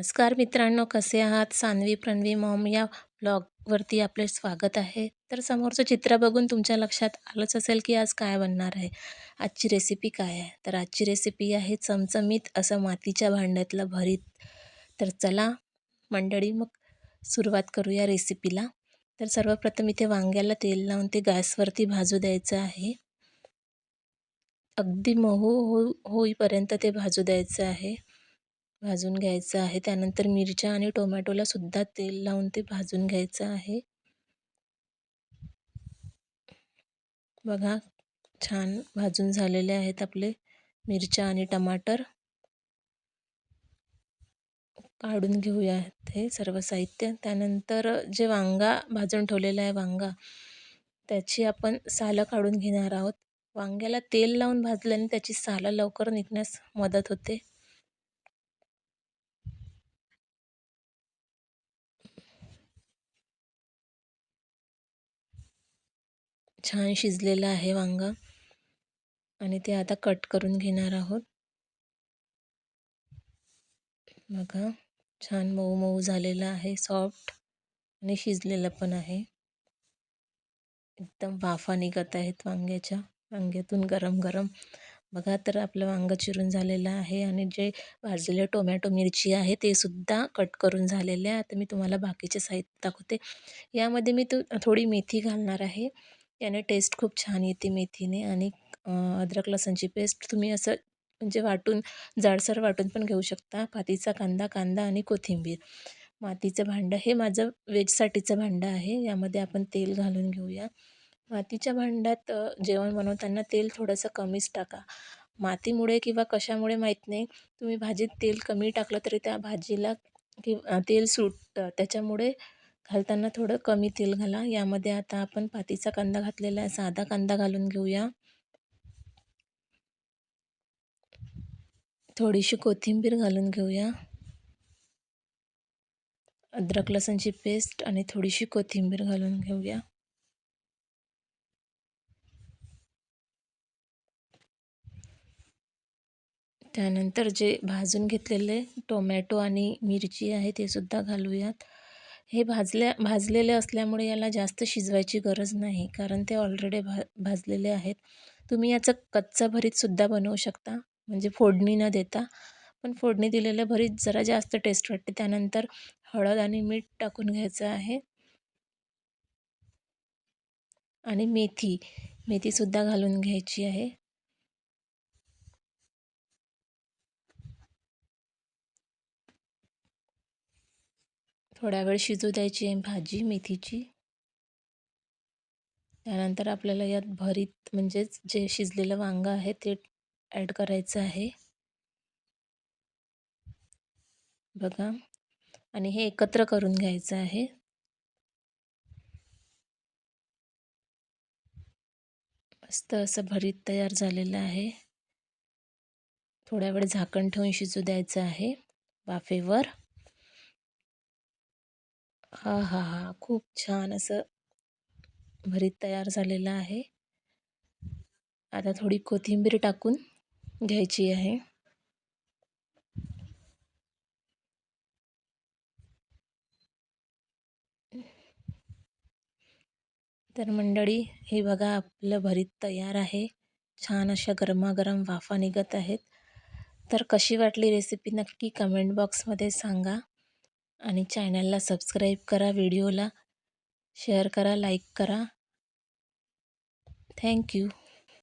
नमस्कार मित्रांनो कसे आहात? सान्वी प्रणवी मॉम या ब्लॉगवरती आपले स्वागत आहे. तर समोरचं चित्र बघून तुमच्या लक्षात आलंच असेल की आज काय बनणार आहे. आजची रेसिपी काय आहे? तर आजची रेसिपी आहे चमचमीत असं मातीच्या भांड्यातलं भरीत. तर चला मंडळी मग सुरुवात करूया रेसिपीला तर सर्वप्रथम इथे वांग्याला तेल लावून ते गॅसवरती भाजू द्यायचं आहे. अगदी मऊ हो होईपर्यंत ते भाजू द्यायचं आहे. भाजून घ्यायचं आहे. त्यानंतर मिरच्या आणि टोमॅटोलासुद्धा तेल लावून ते भाजून घ्यायचं आहे. बघा छान भाजून झालेले आहेत आपले मिरच्या आणि टमाटर. काढून घेऊया हे सर्व साहित्य. त्यानंतर जे वांगा भाजून ठेवलेला आहे वांगा त्याची आपण सालं काढून घेणार आहोत. वांग्याला तेल लावून भाजल्याने त्याची सालं लवकर निघण्यास मदत होते. छान शिजलेलं आहे वांगा. आणि ते आता कट करून घेणार आहोत. बघा छान मऊ मऊ झालेलं आहे सॉफ्ट आणि शिजलेलं पण आहे. एकदम वाफा निघत आहेत वांग्याच्या वांग्यातून गरम गरम. बघा तर आपलं वांगं चिरून झालेलं आहे आणि जे भाजलेले टोमॅटो मिरची आहे ते सुद्धा कट करून झालेले आहे. आता मी तुम्हाला बाकीचे साहित्य दाखवते. यामध्ये मी तू थोडी मेथी घालणार आहे. याने टेस्ट खूप छान येते मेथीने आणि अद्रक लसणची पेस्ट तुम्ही असं म्हणजे वाटून जाडसर वाटून पण घेऊ शकता. पातीचा कांदा कांदा आणि कोथिंबीर. मातीचं भांडं हे माझं वेजसाठीचं भांडं आहे. यामध्ये आपण तेल घालून घेऊया. मातीच्या भांड्यात जेवण बनवताना तेल थोडंसं कमीच टाका. मातीमुळे किंवा कशामुळे माहीत नाही. तुम्ही भाजीत तेल कमी टाकलं तरी त्या भाजीला कि तेल सुटतं त्याच्यामुळे घालताना थोडं कमी तेल घाला. यामध्ये आता आपण पातीचा कांदा घातलेला आहे. साधा कांदा घालून घेऊया. थोडीशी कोथिंबीर घालून घेऊया. अद्रक लसणची पेस्ट आणि थोडीशी कोथिंबीर घालून घेऊया. त्यानंतर जे भाजून घेतलेले टोमॅटो आणि मिरची आहे ते सुद्धा घालूयात. हे भाजल्या भाजलेले असल्यामुळे याला जास्त शिजवायची गरज नाही कारण ते ऑलरेडी भा भाजलेले आहेत. तुम्ही याचं कच्चा भरीतसुद्धा बनवू शकता म्हणजे फोडणी न देता. पण फोडणी दिलेलं भरीत जरा जास्त टेस्ट वाटते. त्यानंतर हळद आणि मीठ टाकून घ्यायचं आहे. आणि मेथी मेथीसुद्धा घालून घ्यायची आहे. थोड्या वेळ शिजू द्यायची आहे भाजी मेथीची. त्यानंतर आपल्याला यात भरीत म्हणजेच जे शिजलेलं वांगं आहे ते ॲड करायचं आहे. बघा. आणि हे एकत्र करून घ्यायचं आहे. मस्त असं भरीत तयार झालेलं आहे. थोड्या वेळ झाकण ठेवून शिजू द्यायचं आहे. वाफेवर. हा हा हा खूप छान असं भरीत तयार झालेलं आहे. आता थोडी कोथिंबीर टाकून घ्यायची आहे. तर मंडळी हे बघा आपलं भरीत तयार आहे. छान अशा गरमागरम वाफा निघत आहेत. तर कशी वाटली रेसिपी नक्की कमेंट बॉक्समध्ये सांगा. आणि चॅनलला सबस्क्राईब करा व्हिडिओला शेअर करा लाईक करा. थँक्यू